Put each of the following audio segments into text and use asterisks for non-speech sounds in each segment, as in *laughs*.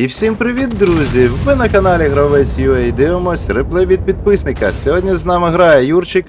І всім привіт, друзі! Ви на каналі Гравець UA дивимось реплей від підписника. Сьогодні з нами грає Юрчик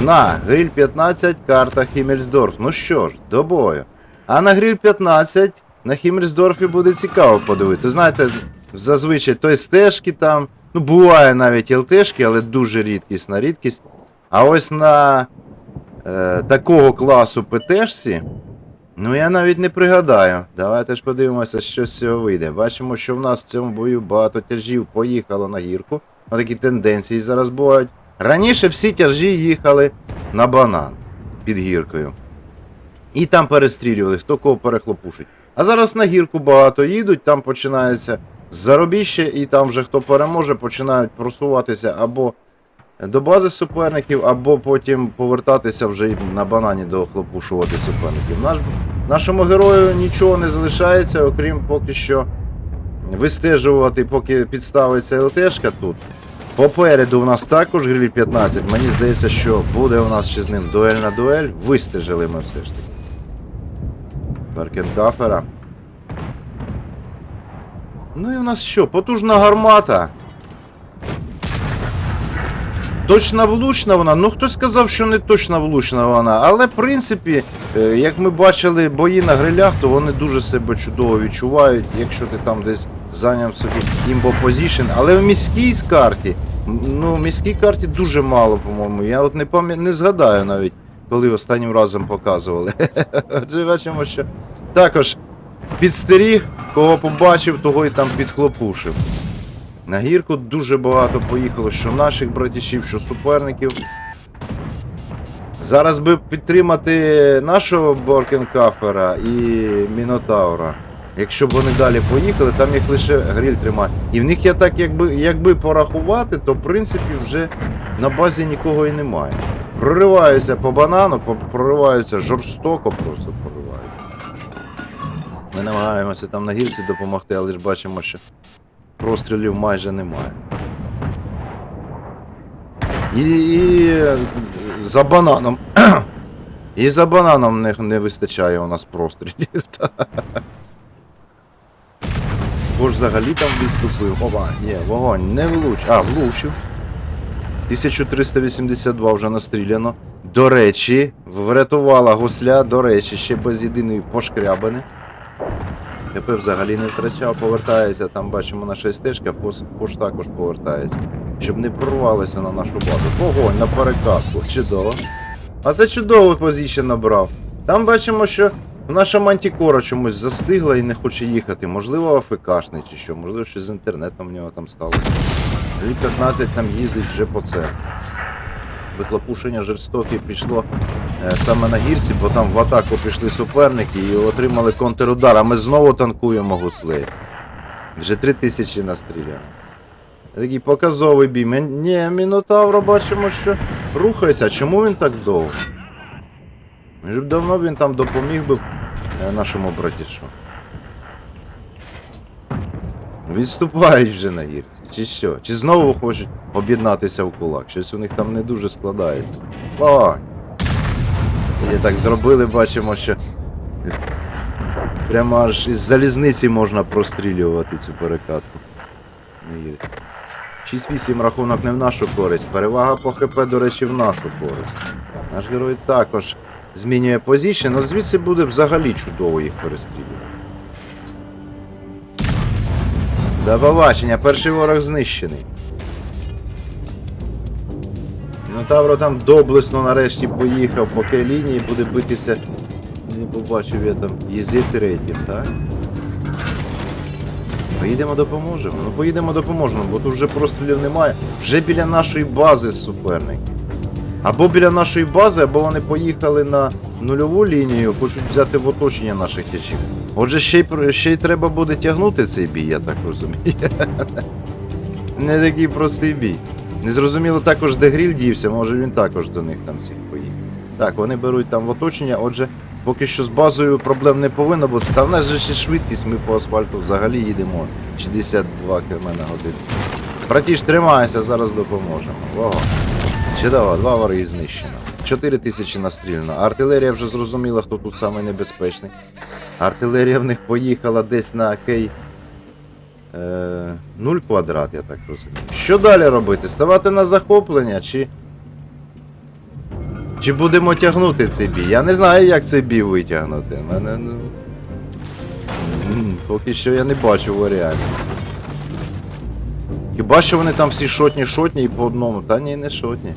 на Гриль 15 карта Хіммельсдорф. Ну що ж, до бою. А на Гриль 15 на Хіммельсдорфі буде цікаво подивити. Знаєте, зазвичай той стежки там, ну буває навіть ЛТшки, але дуже рідкісна рідкість. А ось на е, такого класу ПТшці Ну я навіть не пригадаю. Давайте ж подивимося, що з цього вийде. Бачимо, що в нас в цьому бою багато тяжів поїхало на гірку. Ось такі тенденції зараз бувають. Раніше всі тяжі їхали на банан під гіркою. І там перестрілювали, хто кого перехлопушить. А зараз на гірку багато їдуть, там починається заробіще, і там вже хто переможе, починають просуватися або до бази суперників, або потім повертатися вже на банані дохлопушувати суперників. Наш, нашому герою нічого не залишається, окрім поки що вистежувати, поки підставиться ЛТшка тут. Попереду у нас також гриль 15. Мені здається, що буде у нас ще з ним дуельна дуель. Вистежили ми все ж таки. Беркенкафера. Ну і у нас що? Потужна гармата. Точно влучна вона. Ну хтось сказав, що не точно влучна вона. Але в принципі, е, як ми бачили бої на грилях, то вони дуже себе чудово відчувають, якщо ти там десь зайняв собі імбо позішн. Але в міській карті, ну в міській карті дуже мало, по-моєму. Я от не пам'ятаю, не згадаю навіть, коли останнім разом показували. *laughs* Отже, бачимо, що також підстеріг, кого побачив, того і там підхлопушив. На гірку дуже багато поїхало, що наших братішів, що суперників. Зараз би підтримати нашого Боркенкафера і Мінотаура. Якщо б вони далі поїхали, там їх лише гриль тримає. І в них я так, якби, якби порахувати, то в принципі вже на базі нікого і немає. Прориваються по банану, прориваються жорстоко просто прориваються. Ми намагаємося там на гірці допомогти, але ж бачимо, що прострілів майже немає. І, і за бананом. І за бананом не, не вистачає у нас прострілів. Бо ж взагалі там відступив. Ова, є, вогонь, не влуч. А, влучив. 1382 вже настріляно. До речі, врятувала гусля, до речі, ще без єдиної пошкрябини. КП взагалі не втрачав, повертається, там бачимо наша стежка, пош, пош також повертається. Щоб не прорвалися на нашу базу. Вогонь на перекатку, чудово. А це чудовий позицію набрав. Там бачимо, що наша мантікора чомусь застигла і не хоче їхати. Можливо, АФКшний чи що, можливо, щось з інтернетом в нього там сталося. Лі 15 там їздить вже по це. Вихлопушення жорстоке пішло е, саме на гірці, бо там в атаку пішли суперники і отримали контрудар, а ми знову танкуємо гусли. Вже три тисячі настріляно. Такий показовий бій. Ні, Мінотавра бачимо, що рухається. Чому він так довго? Вже б давно він там допоміг би е, нашому братішу. Відступають вже на гірці. Чи що? Чи знову хочуть об'єднатися в кулак? Щось у них там не дуже складається. О! І так зробили, бачимо, що прямо аж із залізниці можна прострілювати цю перекатку. На гірці. 6-8 рахунок не в нашу користь. Перевага по ХП, до речі, в нашу користь. Наш герой також змінює позицію, але звідси буде взагалі чудово їх перестрілювати. До побачення, перший ворог знищений. Ну Тавро там доблесно нарешті поїхав по кей лінії, буде битися. Не побачив я там єзи третім, так? Поїдемо допоможемо. Ну поїдемо допоможемо, бо тут вже прострілів немає. Вже біля нашої бази суперники. Або біля нашої бази, або вони поїхали на нульову лінію, хочуть взяти в оточення наших тячів. Отже, ще й, ще й треба буде тягнути цей бій, я так розумію. *laughs* Не такий простий бій. Незрозуміло також, де гріль дівся, може він також до них там всіх поїхав. Так, вони беруть там в оточення, отже, поки що з базою проблем не повинно бути. Та в нас же ще швидкість, ми по асфальту взагалі їдемо 62 км на годину. Братіш, тримайся, зараз допоможемо. Ого. Чудово, два вороги знищено. 4 тисячі настріляно. Артилерія вже зрозуміла, хто тут самий. Артилерія в них поїхала десь на кей Е, 0 квадрат, я так розумію. Що далі робити? Ставати на захоплення чи. Чи будемо тягнути цей бій? Я не знаю, як цей бій витягнути. Мене, ну... Поки що я не бачу варіантів. Хіба що вони там всі шотні шотні і по одному. Та ні, не шотні.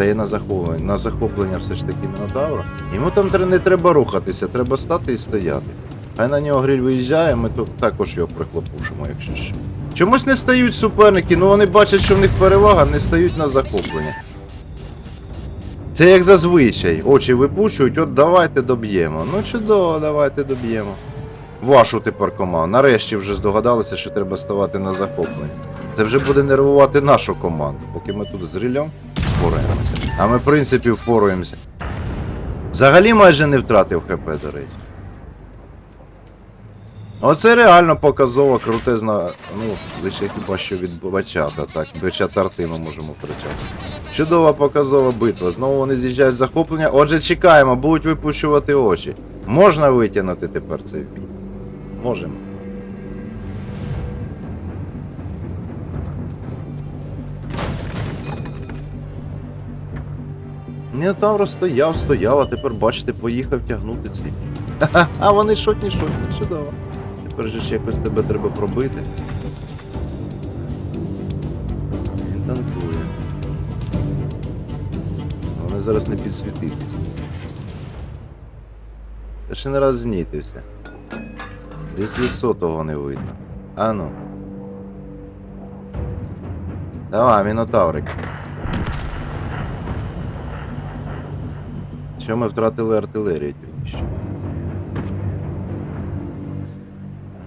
Стає на захоплення, на захоплення все ж таки Мінотавра. Йому там не треба рухатися, треба стати і стояти. Хай на нього гриль виїжджає, ми тут також його прихлопушимо, якщо що. Чомусь не стають суперники, ну вони бачать, що в них перевага, не стають на захоплення. Це як зазвичай. Очі випучують, от давайте доб'ємо. Ну чудово, давайте доб'ємо. Вашу тепер команду. Нарешті вже здогадалися, що треба ставати на захоплення. Це вже буде нервувати нашу команду, поки ми тут з рілем впораємося. А ми, в принципі, впораємося. Взагалі майже не втратив ХП, до речі. Оце реально показово крутезна, ну, лише хіба що від бачата, так, бачата арти ми можемо кричати. Чудова показова битва. Знову вони з'їжджають захоплення. Отже, чекаємо, будуть випущувати очі. Можна витягнути тепер цей бій? Можемо. Мінотавр стояв, стояв, а тепер, бачите, поїхав тягнути. Ха-ха, *laughs* А вони шотні, шотні, чудово. Тепер же ж якось тебе треба пробити. Він танкує. Вони зараз не підсвітитися. Та ще не раз знітився. Десь висотого не видно. А ну. Давай, мінотаврик. Що ми втратили артилерію тільки що.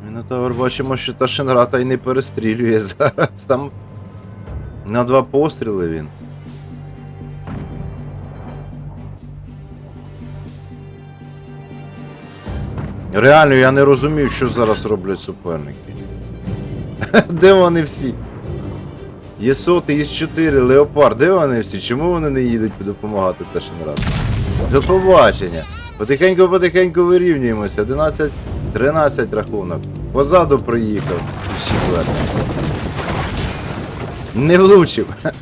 Мінотавр бачимо, що та Шенрата й не перестрілює *laughs* зараз. Там на два постріли він. Реально, я не розумію, що зараз роблять суперники. *laughs* Де вони всі? Є соти, є 4 Леопард, де вони всі? Чому вони не їдуть допомагати Ташенрату? До побачення. Потихеньку-потихеньку вирівнюємося. 11, 13 рахунок. Позаду приїхав. із четвертого. Не влучив. *laughs*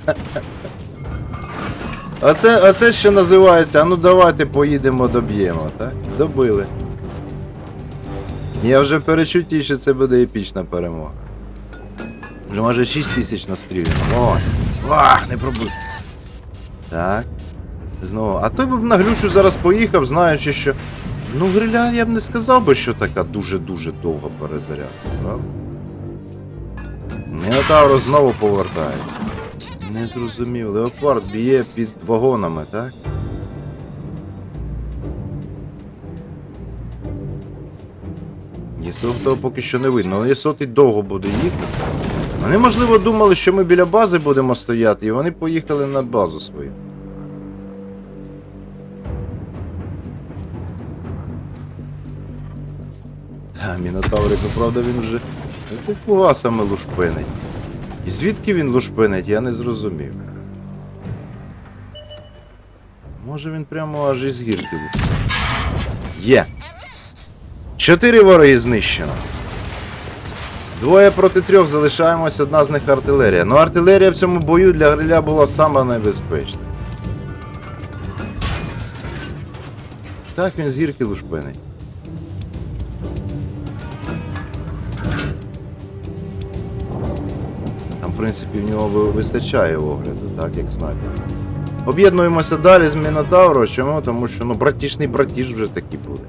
Оце, оце що називається, а ну давайте поїдемо доб'ємо, так? Добили. Я вже перечутті, що це буде епічна перемога. Вже майже 6 тисяч настріляно. О! Ах, не пробив. Так. Знову. А той би на глючу зараз поїхав, знаючи, що. Ну, гриля я б не сказав би, що така дуже-дуже довга перезарядка, правда? Мінотавро знову повертається. Не зрозумів. Леопард б'є під вагонами, так? Того поки що не видно, але Єсот і довго буде їхати. Вони, можливо, думали, що ми біля бази будемо стояти, і вони поїхали на базу свою. Та, Мінотаврику, правда, він вже ну, фугасами лушпинить. І звідки він лушпинить, я не зрозумів. Може він прямо аж із гірки лушпинить. Є! Чотири вороги знищено. Двоє проти трьох залишаємось, одна з них артилерія. Ну артилерія в цьому бою для гриля була сама небезпечна. Так він з гірки лушпинить. Принципі, в нього вистачає огляду, так, як снайпер. Об'єднуємося далі з Мінотавром. Чому? Тому що ну, братішний братіш вже такий буде.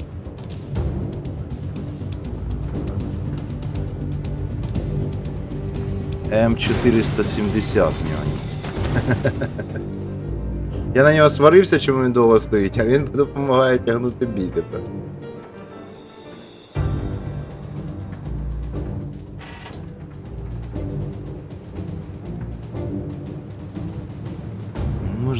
М470 в нього. Я на нього сварився, чому він довго стоїть, а він *laughs* допомагає тягнути бій тепер.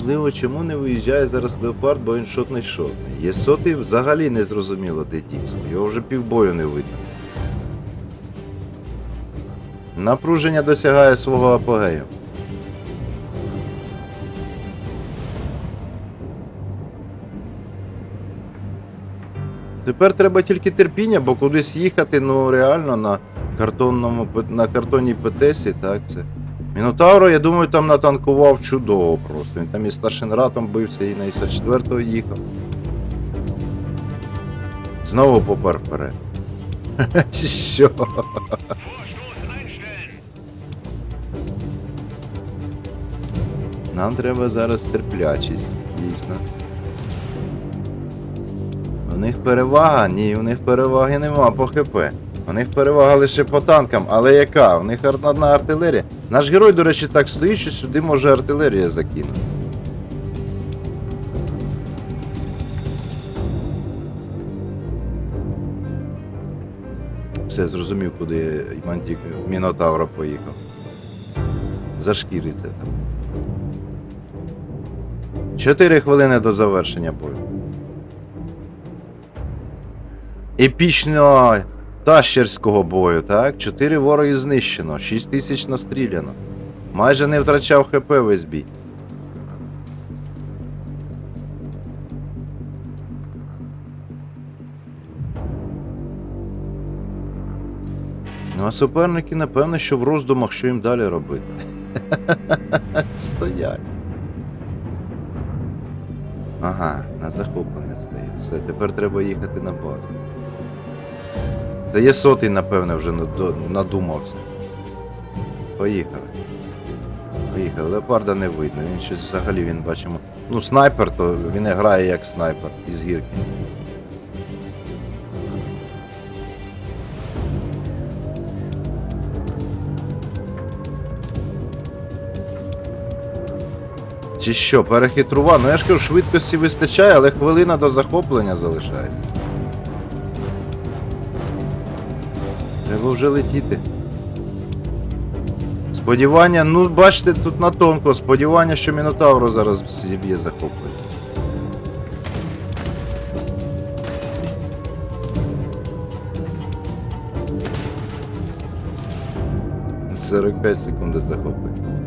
Можливо, чому не виїжджає зараз Леопард, бо він шотний шотний. Є сотий взагалі не зрозуміло, де дівся. Його вже півбою не видно. Напруження досягає свого апогею. Тепер треба тільки терпіння, бо кудись їхати, ну реально на картонному на картонній ПТСі, так це. Мінотавро, я думаю, там натанкував чудово просто. Він там і старшим ратом бився, і на Іса 4 їхав. Знову попер вперед. *laughs* Що? Нам треба зараз терплячість, дійсно. У них перевага? Ні, у них переваги нема по ХП. У них перевага лише по танкам, але яка? У них одна артилерія. Наш герой, до речі, так стоїть, що сюди може артилерія закинути. Все, зрозумів, куди Мантік Мінотавра поїхав. Зашкіриться там. Чотири хвилини до завершення бою. Епічного тащерського бою, так? Чотири вороги знищено, 6 тисяч настріляно. Майже не втрачав ХП весь бій. Ну а суперники, напевно, що в роздумах, що їм далі робити. *laughs* Стоять. Ага, на захоплення стає. Все, тепер треба їхати на базу. Та є сотий, напевне, вже надумався. Поїхали. Поїхали. Леопарда не видно. Він щось взагалі він бачимо. Ну, снайпер, то він грає як снайпер із гірки. Чи що, перехитрував? Ну я ж кажу, швидкості вистачає, але хвилина до захоплення залишається. Треба вже летіти. Сподівання, ну бачите, тут на тонко, сподівання, що Мінотавро зараз зіб'є захоплення. — 45 секунд до захоплення.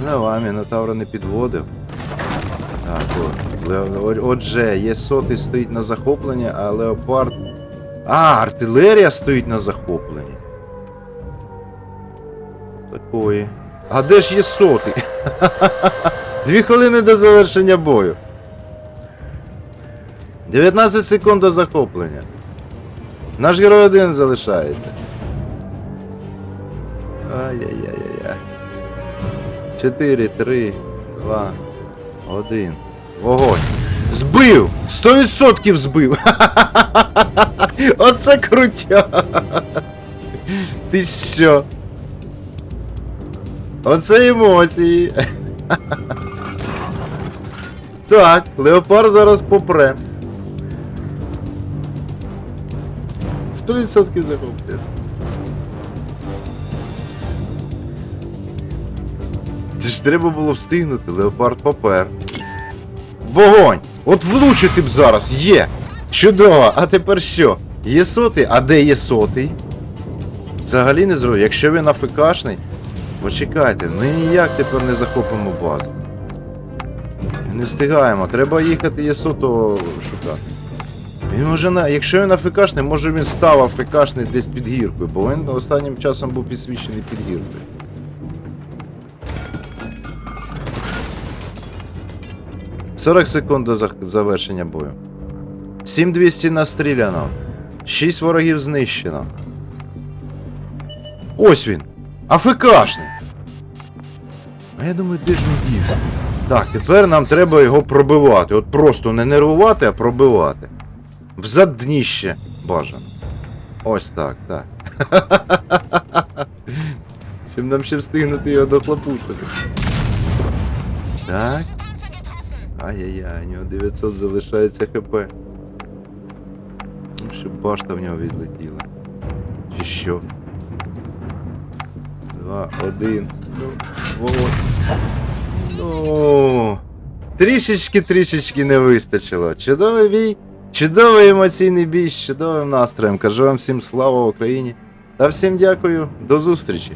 Ну, Давай, Мінотавра не підводив. Так, от. Отже, є сотий стоїть на захоплення, а леопард. А, артилерія стоїть на захопленні. Такої. А де ж є сотий? *laughs* Дві хвилини до завершення бою. 19 секунд до захоплення. Наш герой один залишається. Ай-яй-яй-яй. 4, 3, 2, 1. Вогонь. Збив! 100% збив! *laughs* Оце крутя! Ти що? Оце емоції. *laughs* Так, Леопард зараз попре. 100% захоплює. Це ж треба було встигнути, Леопард попер. Вогонь! От влучити б зараз, є! Чудово! А тепер що? Є сотий? А де є сотий? Взагалі не зрозумів. Якщо він АФКшний, почекайте, ми ніяк тепер не захопимо базу. Не встигаємо, треба їхати є сотого шукати. Він може на. Якщо він АФКшний, може він став АФКшний десь під гіркою, бо він останнім часом був підсвічений під гіркою. «40 секунд до завершення бою. 7200 настріляно. 6 ворогів знищено. Ось він! АФКшний! А я думаю, де ж він дівся? Так, тепер нам треба його пробивати. От просто не нервувати, а пробивати. В задніще бажано. Ось так, так. *laughs* Щоб нам ще встигнути його дохлопушити. Так. Ай-яй-яй, у нього 900 залишається хп. Ну, щоб башта в нього відлетіла. Чи що? Два, один. Ну. Ну. Трішечки, трішечки не вистачило. Чудовий бій. Чудовий емоційний бій з чудовим настроєм. Кажу вам всім слава Україні. Та всім дякую. До зустрічі.